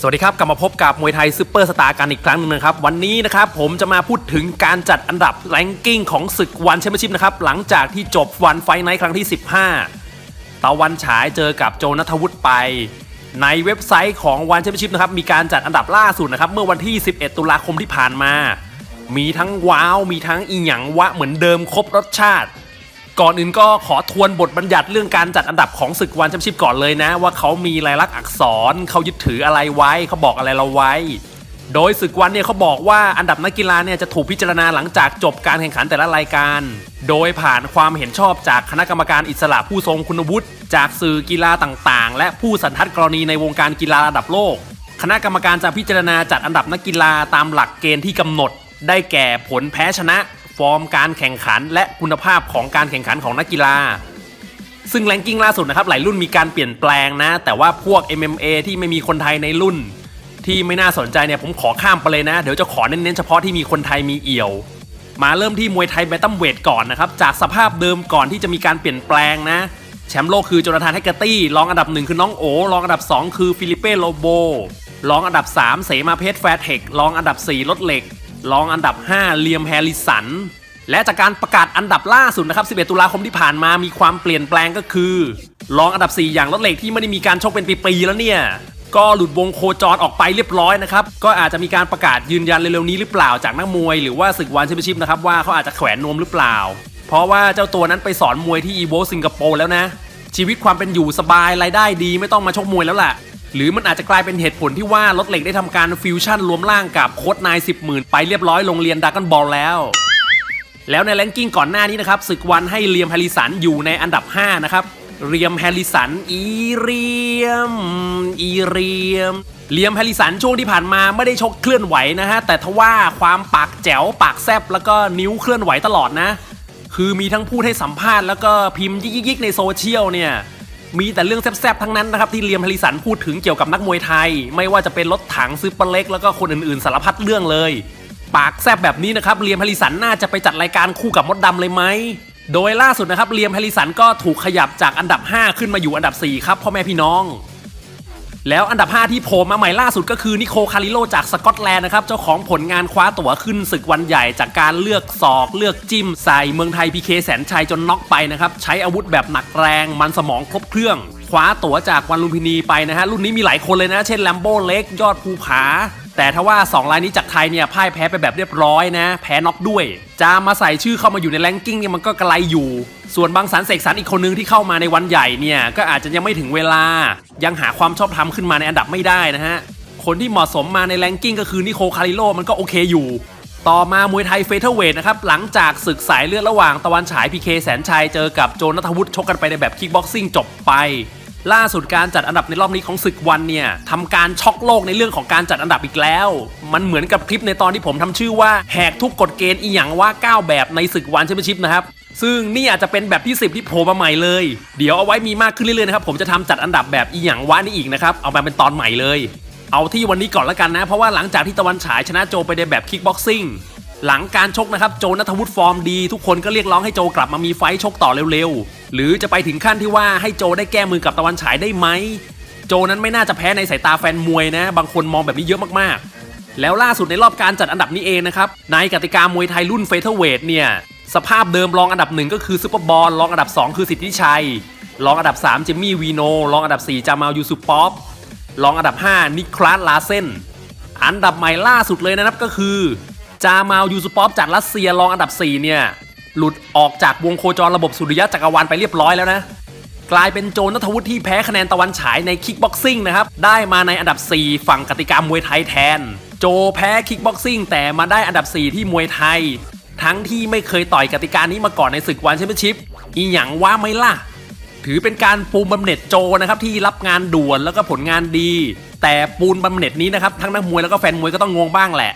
สวัสดีครับ กลับมาพบกับมวยไทยซูเปอร์สตาร์กันอีกครั้งหนึ่งนะครับ วันนี้นะครับผมจะมาพูดถึงการจัดอันดับแรงกิ้งของศึกวันแชมเปี้ยนชิพนะครับ หลังจากที่จบวันไฟไนท์ครั้งที่ 15 ตะวันฉายเจอกับโจนัทวุฒิไป ในเว็บไซต์ของวันแชมเปี้ยนชิพนะครับ มีการจัดอันดับล่าสุดนะครับ เมื่อวันที่ 11 ตุลาคมที่ผ่านมา มีทั้งว้าว มีทั้งอีหยังวะเหมือนเดิมครบรสชาติ ก่อนอื่นก็ขอทวนบทบัญญัติเรื่องการจัดอันดับของศึกวันแชมเปี้ยนชิพก่อนเลยนะ ว่าเขามีลายลักษณ์อักษรเขายึดถืออะไรไว้เขาบอกอะไรเราไว้ โดยศึกวันเนี่ยเขาบอกว่าอันดับนักกีฬาเนี่ยจะถูกพิจารณาหลังจากจบการแข่งขันแต่ละรายการ โดยผ่านความเห็นชอบจากคณะกรรมการอิสระผู้ทรงคุณวุฒิจากสื่อกีฬาต่างๆ และผู้สันทัดกรณีในวงการกีฬาระดับโลก คณะกรรมการจะพิจารณาจัดอันดับนักกีฬาตามหลักเกณฑ์ที่กำหนด ได้แก่ผลแพ้ชนะ ฟอร์มการแข่งขัน และคุณภาพของการแข่งขันของนักกีฬา ซึ่งแรงกิ้งล่าสุดนะครับหลายรุ่นมีการเปลี่ยนแปลงนะ แต่ว่าพวก MMA ที่ไม่มีคนไทยในรุ่น ที่ไม่น่าสนใจเนี่ยผมขอข้ามไปเลยนะ เดี๋ยวจะขอเน้นๆเฉพาะที่มีคนไทยมีเอี่ยว มาเริ่มที่มวยไทยแบตตัมเวทก่อนนะครับจากสภาพเดิมก่อนที่จะมีการเปลี่ยนแปลงนะแชมป์โลกคือโจนาธานแฮกเกอร์ตี้ รองอันดับหนึ่งคือน้องโอ รองอันดับ 2 คือฟิลิเป้โลโบ รองอันดับ 3 เสมาเพชรแฟร์เทค รองอันดับ4รถเหล็ก รองอันดับ 5 เลียมแฮริสัน และจากการประกาศอันดับล่าสุดนะครับ 11 ตุลาคมที่ผ่านมามีความเปลี่ยนแปลงก็คือ รองอันดับ 4 อย่างรถเหล็กที่ไม่ได้มีการชกเป็นปีๆแล้วเนี่ยก็หลุดวงโคจรออกไปเรียบร้อยนะครับ ก็อาจจะมีการประกาศยืนยันเร็วๆนี้หรือเปล่าจากนักมวย หรือว่าศึกวันแชมเปี้ยนชิพนะครับว่าเขาอาจจะแขวนนวมหรือเปล่า เพราะว่าเจ้าตัวนั้นไปสอนมวยที่อีโวสิงคโปร์แล้วนะ ชีวิตความเป็นอยู่สบายรายได้ดีไม่ต้องมาชกมวยแล้วแหละ หรือมันอาจจะกลายเป็นเหตุผลที่ว่ารถเหล็กได้ทำการฟิวชั่นรวมร่างกับโค้ดนาย10หมื่นไปเรียบร้อยโรงเรียนดักกันบอลแล้วแล้วในแรงกิ้งก่อนหน้านี้นะครับศึกวันให้เลียมแฮริสันอยู่ในอันดับ 5 นะครับ เรียมแฮริสันอีเรียม อีเรียม เลียมแฮริสันช่วงที่ผ่านมาไม่ได้ชกเคลื่อนไหวนะฮะ แต่ทว่าความปากแจ๋วปากแซบแล้วก็นิ้วเคลื่อนไหวตลอดนะ คือมีทั้งพูดให้สัมภาษณ์แล้วก็พิมพ์ยิกๆๆในโซเชียลเนี่ย มีแต่เรื่องแซบๆทั้งนั้นนะครับที่เลียมแฮริสันพูดถึงเกี่ยวกับนักมวยไทย ไม่ว่าจะเป็นรถถังซื้อปลาเล็กแล้วก็คนอื่นๆสารพัดเรื่องเลย ปากแซบแบบนี้นะครับเลียมแฮริสันน่าจะไปจัดรายการคู่กับมดดำเลยไหมโดยล่าสุดนะครับเลียมแฮริสันก็ถูกขยับจากอันดับ 5 ขึ้นมาอยู่อันดับ 4 ครับพ่อแม่พี่น้อง แล้วอันดับ 5 ที่โผล่มาใหม่ล่าสุดก็คือนิโคคาริโลจากสกอตแลนด์นะครับ เจ้าของผลงานคว้าตั๋วขึ้นศึกวันใหญ่จากการเลือกศอก เลือกจิ้ม ใส่เมืองไทยพีเคแสนชัยจนน็อกไปนะครับ ใช้อาวุธแบบหนักแรงมันสมองครบเครื่องคว้าตั๋วจากวันลุมพินีไปนะฮะ รุ่นนี้มีหลายคนเลยนะ เช่นแลมโบ้เล็กยอดภูผา แต่ถ้าว่า 2 รายนี้จากไทยเนี่ยพ่ายแพ้ไปแบบเรียบร้อยนะ แพ้น็อกด้วย จะมาใส่ชื่อเข้ามาอยู่ในแรงกิ้งเนี่ยมันก็ไกลอยู่ ส่วนบางสันเสกสรรอีกคนนึงที่เข้ามาในวันใหญ่เนี่ยก็อาจจะยังไม่ถึงเวลา ยังหาความชอบธรรมขึ้นมาในอันดับไม่ได้นะฮะ คนที่เหมาะสมมาในแรงกิ้งก็คือนิโคคาริโลมันก็โอเคอยู่ ต่อมามวยไทยเฟเธอร์เวทนะครับ หลังจากศึกสายเลือดระหว่างตะวันฉายพีเคแสนชัยเจอกับโจนัทวุฒิชกกันไปในแบบคิกบ็อกซิ่งจบไป ล่าสุดการจัดอันดับในรอบนี้ของศึกวันเนี่ยทำการช็อกโลกในเรื่องของการจัดอันดับอีกแล้ว มันเหมือนกับคลิปในตอนที่ผมทำชื่อว่าแหกทุกกฎเกณฑ์อีหยังว่า 9 แบบในศึกวันแชมเปี้ยนชิพนะครับ ซึ่งนี่อาจจะเป็นแบบที่ 10 ที่โผล่มาใหม่เลย เดี๋ยวเอาไว้มีมากขึ้นเรื่อยๆนะครับผมจะทำจัดอันดับแบบอีหยังวะนี่อีกนะครับเอามาเป็นตอนใหม่เลย เอาที่วันนี้ก่อนละกันนะ เพราะว่าหลังจากที่ตะวันฉายชนะโจไปในแบบคิกบ็อกซิ่งหลังการชกนะครับโจนัทวุฒิฟอร์มดี ทุกคนก็เรียกร้องให้โจกลับมามีไฟชกต่อเร็วๆ หรือจะไปถึงขั้นที่ว่าให้โจได้แก้มือกับตะวันฉายได้ไหมโจนั้นไม่น่าจะแพ้ในสายตาแฟนมวยนะ บางคนมองแบบนี้เยอะมากๆ แล้วล่าสุดในรอบการจัดอันดับนี้เองนะครับในกติกามวยไทยรุ่นเฟเธอร์เวทเนี่ย สภาพเดิมรองอันดับหนึ่งก็คือซูเปอร์บอลรองอันดับ 2 คือสิทธิชัย รองอันดับ 3 เจมมี่วีโน รองอันดับ 4 จามาลยูซุปป๊อปรองอันดับ 5 นิคลัสลาเซนอันดับใหม่ล่าสุดเลยนะครับก็คือ จามาลยูซุปป๊อฟจากรัสเซียรองอันดับ 4 เนี่ย หลุดออกจากวงโคจรระบบสุริยะจักรวาลไปเรียบร้อยแล้วนะ กลายเป็นโจนัทวุฒิที่แพ้คะแนนตะวันฉายในคิกบ็อกซิ่งนะครับได้มาในอันดับ 4 ฝั่งกติกามวยไทยแทน โจแพ้คิกบ็อกซิ่งแต่มาได้อันดับ 4 ที่มวยไทย ทั้งที่ไม่เคยต่อยกติกานี้มาก่อนในศึกวันแชมเปี้ยนชิพอีหยังว่าไม่ล่ะ ถือเป็นการปูนบำเหน็จโจนะครับที่รับงานด่วนแล้วก็ผลงานดี แต่ปูนบำเหน็จนี้นะครับทั้งนักมวยแล้วก็แฟนมวยก็ต้องงงบ้างแหละ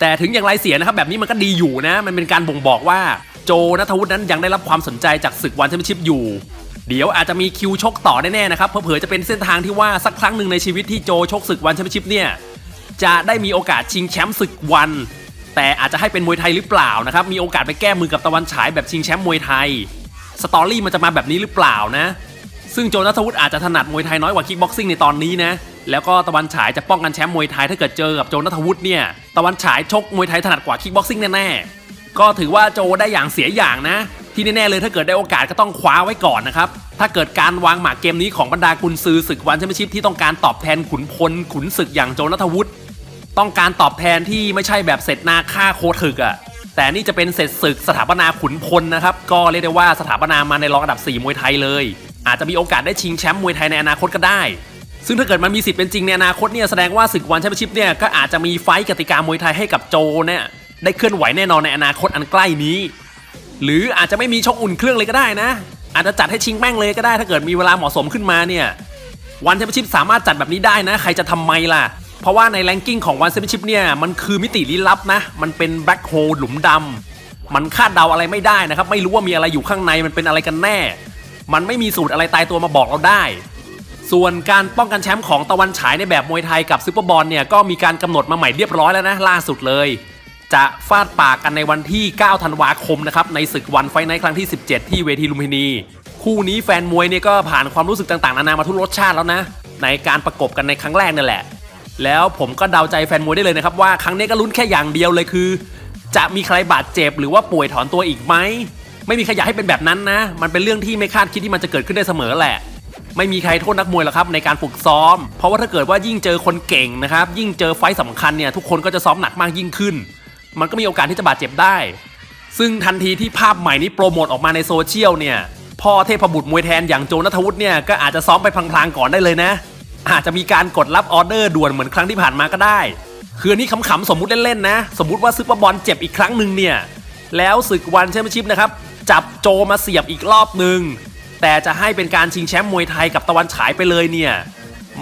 แต่ถึงอย่างไรเสียนะครับแบบนี้มันก็ดีอยู่นะ มันเป็นการบ่งบอกว่าโจนัทวุฒินั้นยังได้รับความสนใจจากศึกวันแชมเปี้ยนชิพอยู่ เดี๋ยวอาจจะมีคิวชกต่อแน่ๆนะครับเผื่อจะเป็นเส้นทางที่ว่าสักครั้งหนึ่งในชีวิตที่โจชกศึกวันแชมเปี้ยนชิพเนี่ยจะได้มีโอกาสชิงแชมป์ศึกวัน แต่อาจจะให้เป็นมวยไทยหรือเปล่านะครับ มีโอกาสไปแก้มือกับตะวันฉายแบบชิงแชมป์มวยไทย สตอรี่มันจะมาแบบนี้หรือเปล่านะ ซึ่งโจนัทวุฒิอาจจะถนัดมวยไทยน้อยกว่าคิกบ็อกซิ่งในตอนนี้นะ แล้วก็ตะวันฉายจะป้องกันแชมป์มวยไทยถ้าเกิดเจอกับโจนัทวุฒิเนี่ย ตะวันฉายชกมวยไทยถนัดกว่าคิกบ็อกซิ่งแน่ๆ ก็ถือว่าโจได้อย่างเสียอย่างนะ ที่แน่ๆเลยถ้าเกิดได้โอกาสก็ต้องคว้าไว้ก่อนนะครับ ถ้าเกิดการวางหมากเกมนี้ของบรรดากุนซือศึกวันแชมเปี้ยนชิพที่ต้องการตอบแทนขุนพลขุนศึกอย่างโจนัทวุฒิ ต้องการตอบแทนที่ไม่ใช่แบบเสร็จนาฆ่าโคตรถึกอะ่ะแต่นี่จะเป็นเสร็จศึกสถาปนาขุนพลนะครับ ก็เรียกได้ว่าสถาปนามาในรองอันดับ 4 มวยไทยเลย อาจจะมีโอกาสได้ชิงแชมป์มวยไทยในอนาคตก็ได้ ซึ่งถ้าเกิดมันมีสิทธิ์เป็นจริงในอนาคตเนี่ยแสดงว่าศึกวันแชมเปี้ยนชิพเนี่ยก็อาจจะมีไฟต์กติกามวยไทยให้กับโจเนี่ยได้เคลื่อนไหวแน่นอนในอนาคตอันใกล้นี้ หรืออาจจะไม่มีชกอุ่นเครื่องเลยก็ได้นะ อาจจะจัดให้ชิงแม่งเลยก็ได้ ถ้าเกิดมีเวลาเหมาะสมขึ้นมาเนี่ยวันแชมเปี้ยนชิพสามารถจัดแบบนี้ได้นะ ใครจะทำไมล่ะ เพราะว่าในแรงกิ้งของวันแชมเปี้ยนชิพเนี่ยมันคือมิติลี้ลับนะ มันเป็นแบล็คโฮลหลุมดำมันคาดเดาอะไรไม่ได้นะครับ ไม่รู้ว่ามีอะไรอยู่ข้างในมันเป็นอะไรกันแน่ มันไม่มีสูตรอะไรตายตัวมาบอกเราได้ ส่วนการป้องกันแชมป์ของตะวันฉายในแบบมวยไทยกับซูเปอร์บอลเนี่ยก็มีการกำหนดมาใหม่เรียบร้อยแล้วนะล่าสุดเลย จะฟาดปากกันในวันที่ 9 ธันวาคมนะครับในศึกวันไฟท์ไนครั้งที่ 17 ที่เวทีลุมพินี คู่นี้แฟนมวยเนี่ยก็ผ่านความรู้สึกต่างๆนานามาทุกรสชาติแล้วนะในการประกบกันในครั้งแรกนั่นแหละ แล้วผมก็เดาใจแฟนมวยได้เลยนะครับว่าครั้งนี้ก็ลุ้นแค่อย่างเดียวเลยคือ จะมีใครบาดเจ็บหรือว่าป่วยถอนตัวอีกไหมไม่มีใครอยากให้เป็นแบบนั้นนะ มันเป็นเรื่องที่ไม่คาดคิดที่มันจะเกิดขึ้นได้เสมอแหละ ไม่มีใครโทษนักมวยหรอกครับในการฝึกซ้อม เพราะว่าถ้าเกิดว่ายิ่งเจอคนเก่งนะครับ ยิ่งเจอไฟต์สำคัญเนี่ยทุกคนก็จะซ้อมหนักมากยิ่งขึ้น มันก็มีโอกาสที่จะบาดเจ็บได้ ซึ่งทันทีที่ภาพใหม่นี้โปรโมทออกมาในโซเชียลเนี่ยพ่อเทพบุตรมวยแทนอย่างโจนัทวุฒิเนี่ยก็อาจจะซ้อมไปพลางๆก่อนได้เลยนะ อาจจะมีการกดรับออเดอร์ด่วนเหมือนครั้งที่ผ่านมาก็ได้ คืออันนี้ขำๆสมมุติเล่นๆนะ สมมุติว่าซุปเปอร์บอลเจ็บอีกครั้งหนึ่งเนี่ยแล้วศึกวันแชมเปี้ยนชิพนะครับจับโจมาเสียบอีกรอบหนึ่งแต่จะให้เป็นการชิงแชมป์มวยไทยกับตะวันฉายไปเลยเนี่ย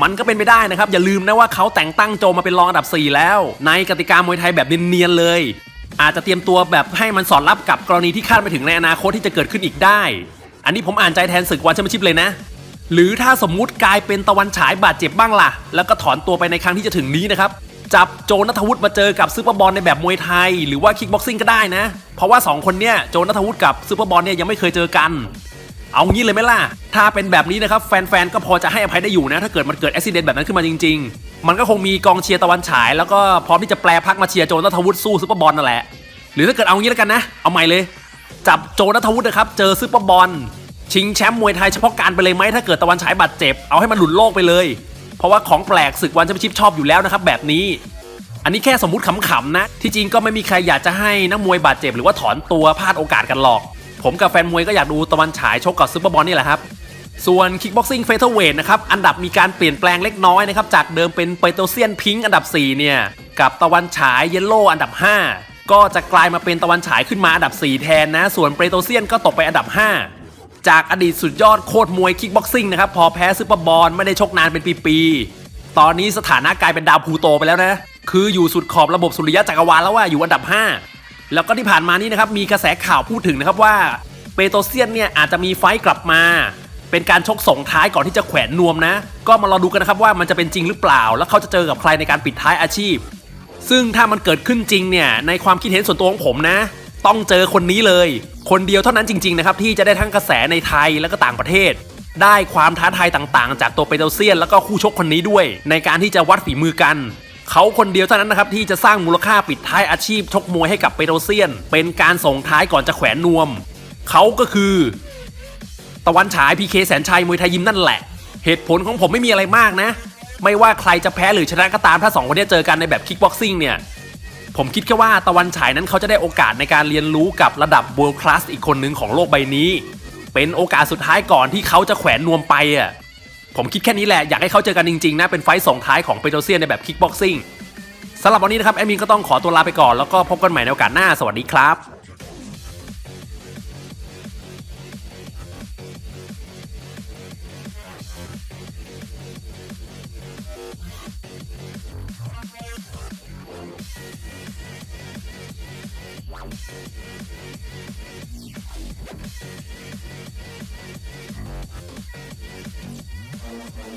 มันก็เป็นไปได้นะครับ อย่าลืมนะว่าเขาแต่งตั้งโจมาเป็นรองอันดับ 4 แล้ว ในกติกามวยไทยแบบเนียนๆเลย อาจจะเตรียมตัวแบบให้มันสอดรับกับกรณีที่คาดไม่ถึงในอนาคตที่จะเกิดขึ้นอีกได้ อันนี้ผมอ่านใจแทนศึกวันแชมเปี้ยนชิพเลยนะ หรือถ้าสมมุติกลายเป็นตะวันฉายบาดเจ็บบ้างล่ะ แล้วก็ถอนตัวไปในครั้งที่จะถึงนี้นะครับจับโจนัทวุฒิมาเจอกับซูเปอร์บอลในแบบมวยไทย หรือว่าคิกบ็อกซิ่งก็ได้นะ เพราะว่า 2 คนเนี้ยโจนัทวุฒิกับซูเปอร์บอลเนี่ยยังไม่เคยเจอกัน เอางี้เลยไหมล่ะ ถ้าเป็นแบบนี้นะครับแฟนๆ ก็พอจะให้อภัยได้อยู่นะ ถ้าเกิดมันเกิดอุบิเหตุแบบนั้นขึ้นมาจริง ๆ มันก็คงมีกองเชียร์ตะวันฉาย แล้วก็พร้อมที่จะแปลพักมาเชียร์โจนัทวุฒิสู้ซูเปอร์บอลนั่นแหละหรือถ้าเกิดเอางี้แล้วกันนะ เอาใหม่เลย จับโจนัทวุฒินะครับเจอซูเปอร์บอล ชิงแชมป์มวยไทยเฉพาะการไปเลยไหมถ้าเกิดตะวันฉายบาดเจ็บเอาให้มันหลุดโลกไปเลย เพราะว่าของแปลกศึกวันแชมเปี้ยนชิพชอบอยู่แล้วนะครับแบบนี้ อันนี้แค่สมมติขำๆนะ ที่จริงก็ไม่มีใครอยากจะให้นักมวยบาดเจ็บหรือว่าถอนตัวพลาดโอกาสกันหรอก ผมกับแฟนมวยก็อยากดูตะวันฉายชกกับซูเปอร์บอลนี่แหละครับส่วนคิกบ็อกซิ่งเฟเธอร์เวทนะครับ อันดับมีการเปลี่ยนแปลงเล็กน้อยนะครับ จากเดิมเป็นเปโตรเซียนพิงค์อันดับ 4 เนี่ย กับตะวันฉายเยลโล่อันดับ 5 ก็จะกลายมาเป็นตะวันฉายขึ้นมาอันดับ 4 แทนนะ ส่วนเปโตรเซียนก็ตกไปอันดับ 5 จากอดีตสุดยอดโคตรมวยคิกบ็อกซิ่งนะครับพอแพ้ซูเปอร์บอลไม่ได้ชกนานเป็นปีๆ ตอนนี้สถานะกลายเป็นดาวพูโตไปแล้วนะ คืออยู่สุดขอบระบบสุริยะจักรวาลแล้วว่าอยู่อันดับ 5 แล้วก็ที่ผ่านมานี้นะครับมีกระแสข่าวพูดถึงนะครับว่าเปโตเซียนเนี่ยอาจจะมีไฟต์กลับมา เป็นการชกส่งท้ายก่อนที่จะแขวนนวมนะ ก็มารอดูกันนะครับว่ามันจะเป็นจริงหรือเปล่า แล้วเขาจะเจอกับใครในการปิดท้ายอาชีพ ซึ่งถ้ามันเกิดขึ้นจริงเนี่ยในความคิดเห็นส่วนตัวของผมนะ ต้องเจอคนนี้เลย คนเดียวเท่านั้นจริงๆนะครับที่จะได้ทั้งกระแสในไทยแล้วก็ต่างประเทศ ได้ความท้าทายต่างๆ จากตัวเปโตเซียน แล้วก็คู่ชกคนนี้ด้วย ในการที่จะวัดฝีมือกันเขาคนเดียวเท่านั้นนะครับที่จะสร้างมูลค่าปิดท้ายอาชีพชกมวยให้กับเปโตเซียน เป็นการส่งท้ายก่อนจะแขวนนวม เขาก็คือ ตะวันฉายพีเคแสนชัยมวยไทยยิมนั่นแหละ เหตุผลของผมไม่มีอะไรมากนะ ไม่ว่าใครจะแพ้หรือชนะก็ตามถ้าสองคนนี้เจอกันในแบบคิกบ็อกซิ่งเนี่ย ผมคิดแค่ว่าตะวันฉายนั้นเขาจะได้โอกาสในการเรียนรู้กับระดับ world class อีกคนหนึ่งของโลกใบนี้ เป็นโอกาสสุดท้ายก่อนที่เขาจะแขวนนวมไปอะผมคิดแค่นี้แหละ อยากให้เขาเจอกันจริงๆนะ เป็นไฟต์ส่งท้ายของเปโตรเซียนในแบบคิกบ็อกซิ่งสำหรับวันนี้นะครับ แอดมินก็ต้องขอตัวลาไปก่อนแล้วก็พบกันใหม่ในโอกาสหน้าสวัสดีครับ